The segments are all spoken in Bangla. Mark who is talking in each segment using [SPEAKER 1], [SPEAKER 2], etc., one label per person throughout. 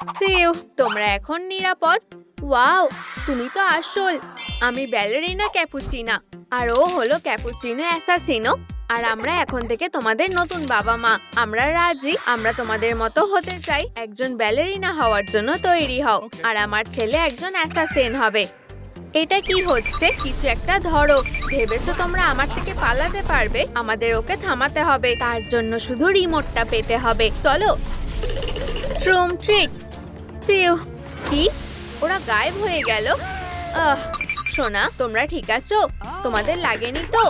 [SPEAKER 1] ফিউ তোমরা এখন নিরাপদ। ওয়াও তুমি তো আসল। আমি ব্যালেরিনা ক্যাপুচিনা আর ও হলো ক্যাপুচিনো অ্যাসাসিনো। আর আমরা এখন থেকে তোমাদের নতুন বাবা মা। আমরা রাজি আমরা তোমাদের মতো হতে চাই। একজন ব্যালেরিনা হওয়ার জন্য তৈরি হও আর আমার ছেলে একজন অ্যাসাসিন হবে। এটা কি হচ্ছে? কিছু একটা ধরো। ভেবেছো তোমরা আমার থেকে পালাতে পারবে? আমাদের ওকে থামাতে হবে। তার জন্য শুধু রিমোটটা পেতে হবে। চলো। ট্রুম ট্রিক ফিউ কি? ওরা গায়েব হয়ে গেল? আহ সোনা তোমরা ঠিক আছো? তোমাদের লাগেনি তো?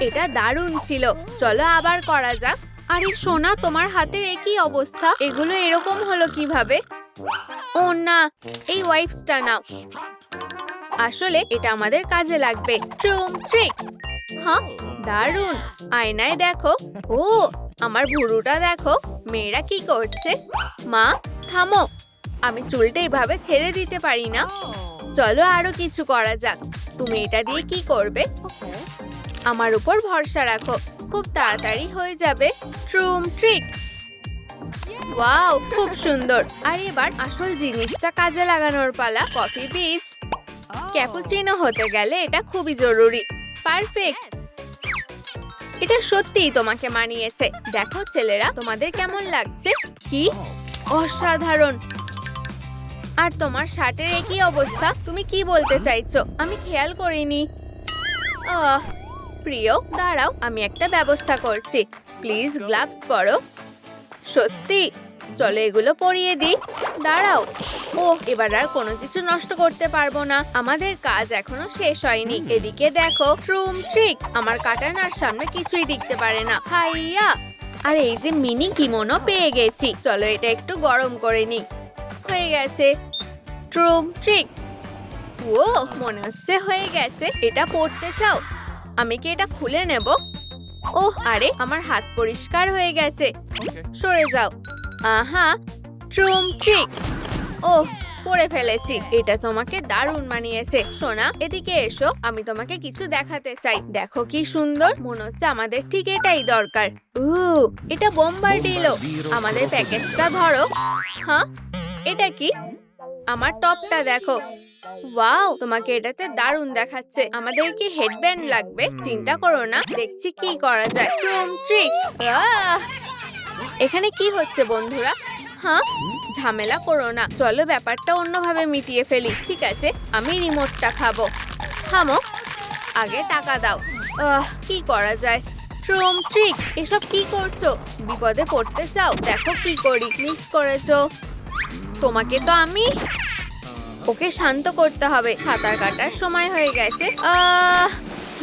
[SPEAKER 1] এটা দারুণ ছিল। চলো আবার করা যাক। আরে সোনা তোমার হাতের একই অবস্থা। এগুলো এরকম হলো কীভাবে? ও না এই ওয়াইপসটা নাও। আসলে এটা আমাদের কাজে লাগবে। ট্রুম ট্রিক। হ্যাঁ দারুণ। আয়নায় দেখো। ও আমার ভুরুটা দেখো। মেয়েরা কি করছে? মা থামো। আমি চুলটা এইভাবে ছেড়ে দিতে পারি না। চলো আরও কিছু করা যাক। তুমি এটা দিয়ে কি করবে? আমার উপর ভরসা রাখো। খুব তাড়াতাড়ি হয়ে যাবে। ট্রুম ট্রিক ওয়াও খুব সুন্দর। আর এবার আসল জিনিসটা কাজে লাগানোর পালা। কফি বীজ ক্যাপুচিনো হতে গেলে এটা খুবই জরুরি। পারফেক্ট এটা সত্যিই তোমাকে মানিয়েছে। দেখো ছেলেরা, তোমাদের কেমন লাগছে? কি? অসাধারণ। আর তোমার শার্টের একই অবস্থা তুমি কি বলতে চাইছো? আমি খেয়াল করিনি। প্রিয় দাঁড়াও আমি একটা ব্যবস্থা করছি। প্লিজ গ্লাভস পরো। সত্যি চলো এগুলো পরিয়ে দিই। দাঁড়াও। ও এবার আর কোনো কিছু নষ্ট করতে পারব না। আমাদের কাজ এখনও শেষ হয়নি। এদিকে দেখো ট্রুম ট্রিক আমার কাটানার সামনে কিছুই দেখতে পারে না। হাইয়া! আর এই যে মিনি কিমোনো পেয়ে গেছি। চলো এটা একটু গরম করে নি হয়ে গেছে। ট্রুম ট্রিক ও মনে হচ্ছে হয়ে গেছে। এটা পড়তে চাও? আমি কি এটা খুলে নেব? ওহ আরে আমার হাত পরিষ্কার হয়ে গেছে। সরে যাও। আহা ট্রুম ট্রিক ওহ পড়ে ফেলেছি। এটা তোমাকে দারুণ মানিয়েছে। সোনা এদিকে এসো। আমি তোমাকে কিছু দেখাতে চাই। দেখো কি সুন্দর। মনে হচ্ছে আমাদের ঠিক এটাই দরকার। উ এটা বোম্বার দিল আমাদের প্যাকেজটা ধরো। হ্যাঁ? এটা কি? আমার টপটা দেখো। ওয়াও তোমাকে এটাতে দারুণ দেখাচ্ছে। আমাদের কি হেডব্যান্ড লাগবে? চিন্তা করো না দেখছি কি করা যায়। ট্রুম ট্রিক এখানে কি হচ্ছে বন্ধুরা? হ্যাঁ ঝামেলা করো না। চলো ব্যাপারটা অন্যভাবে মিটিয়ে ফেলি ঠিক আছে? আমি রিমোটটা খাব। থামো। আগে টাকা দাও। কি করা যায়? ট্রুম ট্রিক এসব কি করছ? বিপদে পড়তে চাও? দেখো কি করি মিস করেছ। তোমাকে তো আমি ওকে শান্ত করতে হবে। সাঁতার কাটার সময় হয়ে গেছে।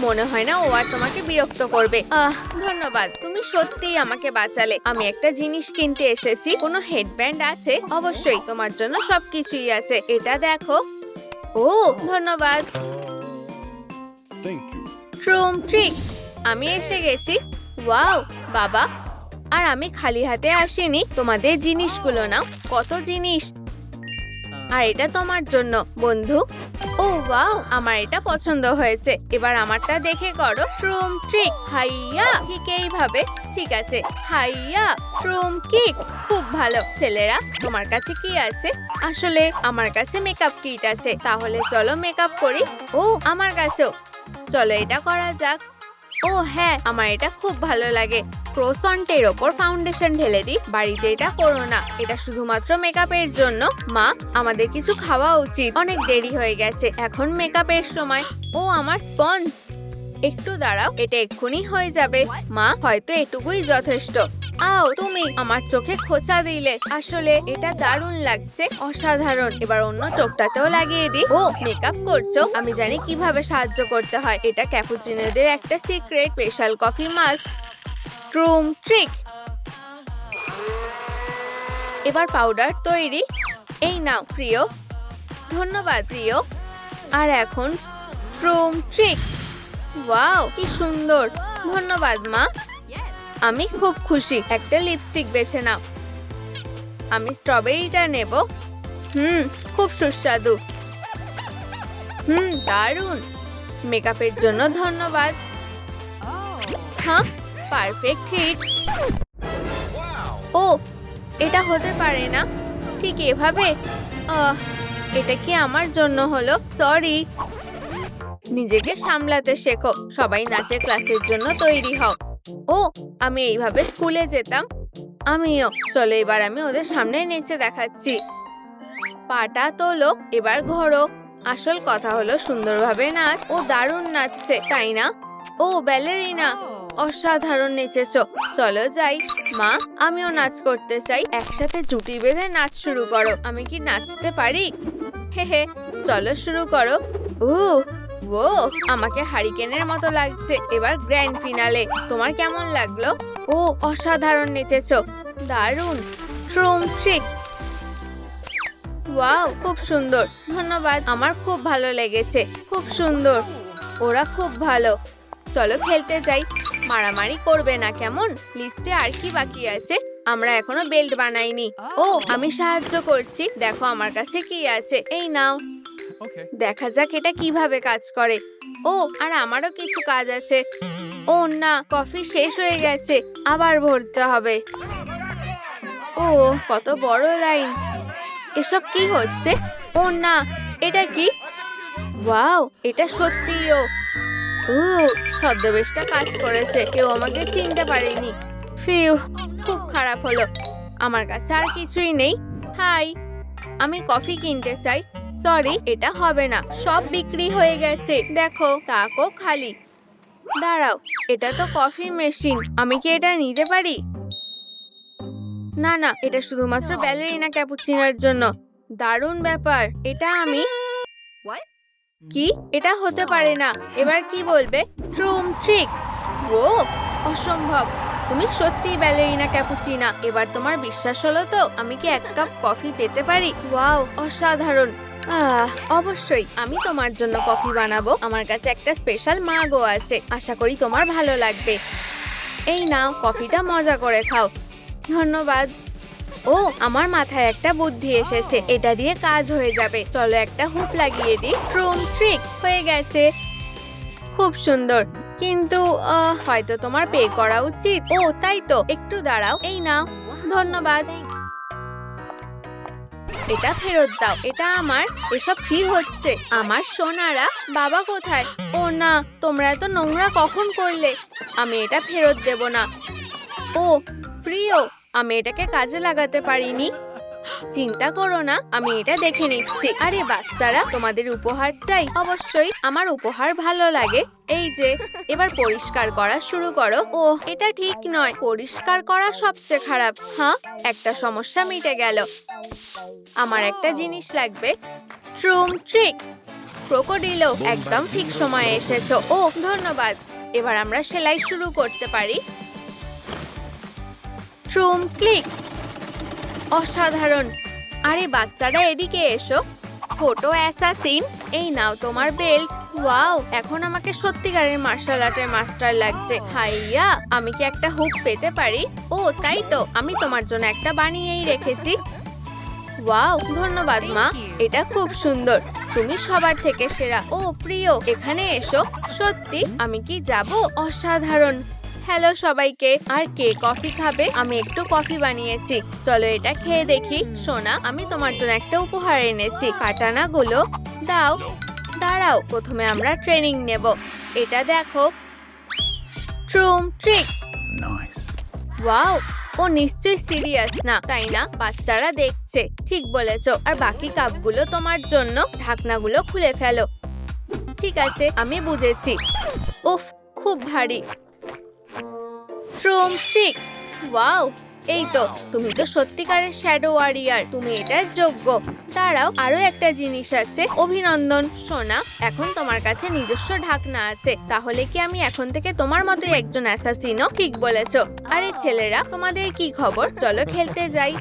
[SPEAKER 1] মনে হয় না ও আর তোমাকে বিরক্ত করবে। আহ ধন্যবাদ তুমি সত্যিই আমাকে বাঁচালে। আমি একটা জিনিস কিনতে এসেছি কোনো হেডব্যান্ড আছে? অবশ্যই তোমার জন্য সবকিছুই আছে। এটা দেখো। ও ধন্যবাদ. ট্রুম ট্রিক আমি এসে গেছি। ওয়াও বাবা। আর আমি খালি হাতে আসিনি। তোমাদের জিনিসগুলো নাও। কত জিনিস? আর এটা তোমার জন্য, বন্ধু। ও, ওয়াও, আমার এটা পছন্দ হয়েছে। এবার আমারটা দেখে করো। ট্রুম ট্রিক হাইয়া, ঠিক এইভাবে। ঠিক আছে। হাইয়া ট্রুম কিক খুব ভালো। ছেলেরা, তোমার কাছে কি আছে? আসলে আমার কাছে মেকআপ কিট আছে। তাহলে চলো মেকআপ করি। ও, আমার কাছেও। চলো এটা করা যাক। ও হ্যাঁ আমার এটা খুব ভালো লাগে। ক্রোসন্টের ওপর ফাউন্ডেশন ঢেলে দিই। বাড়িতে এটা করো না। এটা শুধুমাত্র মেকআপের জন্য। মা, আমাদের কিছু খাওয়া উচিত। অনেক দেরি হয়ে গেছে। এখন মেকআপের সময়। ও আমার স্পঞ্জ একটু দাঁড়াও, এটা এক্ষুনি হয়ে যাবে। মা, হয়তো এটুকুই যথেষ্ট। আও, তুমি আমার চোখে খোঁচা দিলে। আসলে এটা দারুণ লাগছে। অসাধারণ। এবার অন্য চোখটাতেও লাগিয়ে দিই। ও মেকআপ করছ? আমি জানি কীভাবে সাহায্য করতে হয়। এটা ক্যাপুচিনোদের একটা সিক্রেট স্পেশাল কফি মাস্ক ট্রুম ট্রিক। এবার পাউডার তৈরি। এই নাও, প্রিয়। ধন্যবাদ, প্রিয়। আর এখন ট্রুম ট্রিক ওয়াও কি সুন্দর। ধন্যবাদ, মা। আমি খুব খুশি। একটা লিপস্টিক বেছে নাও। আমি স্ট্রবেরিটা নেব। হুম, খুব সুস্বাদু। হুম, দারুণ। মেকআপের জন্য ধন্যবাদ। হ্যাঁ? Perfect hit. ও এটা হতে পারে না। ঠিক এভাবে? এটা কি আমার জন্য হলো? সরি। নিজেকে সামলাতে শেখো। সবাই নাচের ক্লাসের জন্য তৈরি হও। ও আমি এইভাবে স্কুলে যেতাম? আমিও। চলো এবার আমি ওদের সামনে নেচে দেখাচ্ছি। পাটা তোলো এবার ঘোরো। আসল কথা হলো সুন্দরভাবে নাচ। ও দারুণ নাচছে তাই না? ও ব্যালেরিনা অসাধারণ নেচেছো চলো যাই। মা, আমিও নাচ করতে চাই। একসাথে জুটি বেঁধে নাচ শুরু করো। আমি কি নাচতে পারি? হে হে, চলো শুরু করো। উ ও আমাকে হারিকেনের মতো লাগছে। এবার গ্র্যান্ড ফিনালে। তোমার কেমন লাগল? ও, অসাধারণ নেচেছো দারুণ। ওয়াও, খুব সুন্দর। ধন্যবাদ। আমার খুব ভালো লেগেছে। খুব সুন্দর। ওরা খুব ভালো। চলো খেলতে যাই। মারামারি করবে না কেমন? লিস্টে আর কি বাকি আছে? আমরা এখনও বেল্ট বানাইনি। ও আমি সাহায্য করছি। দেখো আমার কাছে কি আছে। এই নাও। দেখা যাক এটা কীভাবে কাজ করে। ও আর আমারও কিছু কাজ আছে। ও না কফি শেষ হয়ে গেছে। আবার ভরতে হবে। ও কত বড় লাইন এসব কি হচ্ছে? ও না এটা কি? ওয়াও এটা সত্যিও ও ছদ্মবেশটা কাজ করেছে, কেউ আমাকে চিনতে পারেনি। ফিউ, খুব খারাপ হলো। আমার কাছে আর কিছুই নেই। হাই, আমি কফি কিনতে চাই। সরি, এটা হবে না। সব বিক্রি হয়ে গেছে। দেখো তাকও খালি। দাঁড়াও, এটা তো কফি মেশিন। আমি কি এটা নিতে পারি? না না, এটা শুধুমাত্র ব্যালেরিনা ক্যাপুচিনোর জন্য। দারুণ ব্যাপার। এটা আমি কি? এটা হতে পারে না। এবার কি বলবে? ট্রুম ট্রিক ও, অসম্ভব। তুমি সত্যিই ব্যালেরিনা ক্যাপুচিনা এবার তোমার বিশ্বাস হলো তো, আমি কি এক কাপ কফি পেতে পারি? ওয়াও অসাধারণ। আহ, অবশ্যই, আমি তোমার জন্য কফি বানাবো। আমার কাছে একটা স্পেশাল মাগও আছে। আশা করি তোমার ভালো লাগবে। এই নাও কফিটা মজা করে খাও। ধন্যবাদ। ও, আমার মাথায় একটা বুদ্ধি এসেছে। এটা দিয়ে কাজ হয়ে যাবে। চলো একটা হুপ লাগিয়ে দিই। ট্রুম ট্রিক হয়ে গেছে। খুব সুন্দর। কিন্তু হয়তো তোমার পে করা উচিত। ও, তাই তো। একটু দাঁড়াও। এই নাও। ধন্যবাদ। এটা ফেরত দাও। এটা আমার। এসব কি হচ্ছে? আমার সোনারা বাবা কোথায়? ও না, তোমরা এত নোংরা কখন করলে? আমি এটা ফেরত দেব না। ও, প্রিয়। আমি এটাকে কাজে লাগাতে পারিনি। চিন্তা করো না, আমি এটা দেখে নিচ্ছি। আরে বাচ্চারা তোমাদের উপহার চাই, অবশ্যই আমার উপহার ভালো লাগে। এই যে, এবার পরিষ্কার করা শুরু করো। ও এটা ঠিক নয়, পরিষ্কার করা সবচেয়ে খারাপ। হ্যাঁ একটা সমস্যা মিটে গেল। আমার একটা জিনিস লাগবে। ট্রুম ট্রিক। ক্রোকোডিলো একদম ঠিক সময়ে এসেছ। ও ধন্যবাদ। এবার আমরা সেলাই শুরু করতে পারি। ট্রুম ক্লিক অসাধারণ। আরে বাচ্চারা এদিকে এসো। ছোট অ্যাসাসিন এই নাও তোমার বেল্ট ওয়াও এখন আমাকে সত্যিকারের মার্শাল আর্টের মাস্টার লাগছে। হাইয়া আমি কি একটা হুক পেতে পারি? ও তাই তো। আমি তোমার জন্য একটা বানিয়েই রেখেছি। ওয়াও ধন্যবাদ মা এটা খুব সুন্দর। তুমি সবার থেকে সেরা। ও প্রিয় এখানে এসো। সত্যি আমি কি যাব? অসাধারণ। হ্যালো সবাইকে আর কে কফি খাবে? আমি একটু কফি বানিয়েছি। চলো এটা খেয়ে দেখি। সোনা আমি তোমার জন্য একটা উপহার এনেছি। কাটানা গুলো দাও। দাঁড়াও প্রথমে আমরা ট্রেনিং নেব। এটা দেখো। ট্রুম ট্রিক। ওয়াও ও নিশ্চয়ই সিরিয়াস না তাই না? বাচ্চারা দেখছে ঠিক বলেছ। আর বাকি কাপগুলো তোমার জন্য। ঢাকনাগুলো খুলে ফেলো। ঠিক আছে আমি বুঝেছি। উফ খুব ভারী। ট্রুম ট্রিক ওয়াও এই তো তুমি তো সত্যিকারের শ্যাডো ওয়ারিয়ার তুমি এটার যোগ্য। দাঁড়াও আরও একটা জিনিস আছে অভিনন্দন সোনা। এখন তোমার কাছে নিজস্ব ঢাকনা আছে তাহলে কি আমি এখন থেকে তোমার মতোই একজন অ্যাসাসিনও ঠিক বলেছ? আরে ছেলেরা তোমাদের কি খবর? চলো খেলতে যাই।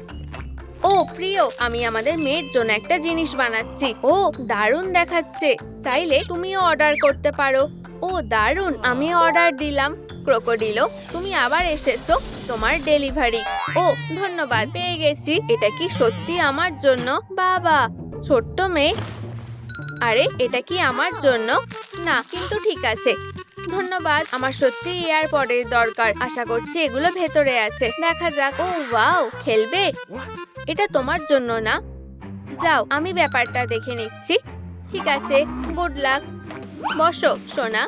[SPEAKER 1] ও প্রিয় আমি আমাদের মেয়ের জন্য একটা জিনিস বানাচ্ছি। ও দারুণ দেখাচ্ছে। চাইলে তুমিও অর্ডার করতে পারো। ও, দারুণ। আমি অর্ডার দিলাম। ক্রোকোডিলো তুমি আবার এসেছ তোমার ডেলিভারি ও, ধন্যবাদ। পেয়ে গেছি। এটা কি সত্যি আমার জন্য? বাবা, ছোট্ট মেয়ে। আরে, এটা কি আমার জন্য? না, কিন্তু ঠিক আছে। ধন্যবাদ, আমার সত্যি এয়ারপডের দরকার। আশা করছি এগুলো ভেতরে আছে। দেখা যাক। ও, ওয়াও, খেলবে? এটা তোমার জন্য না? যাও, আমি ব্যাপারটা দেখে নিচ্ছি। ঠিক আছে গুড লাক বসো সোনা।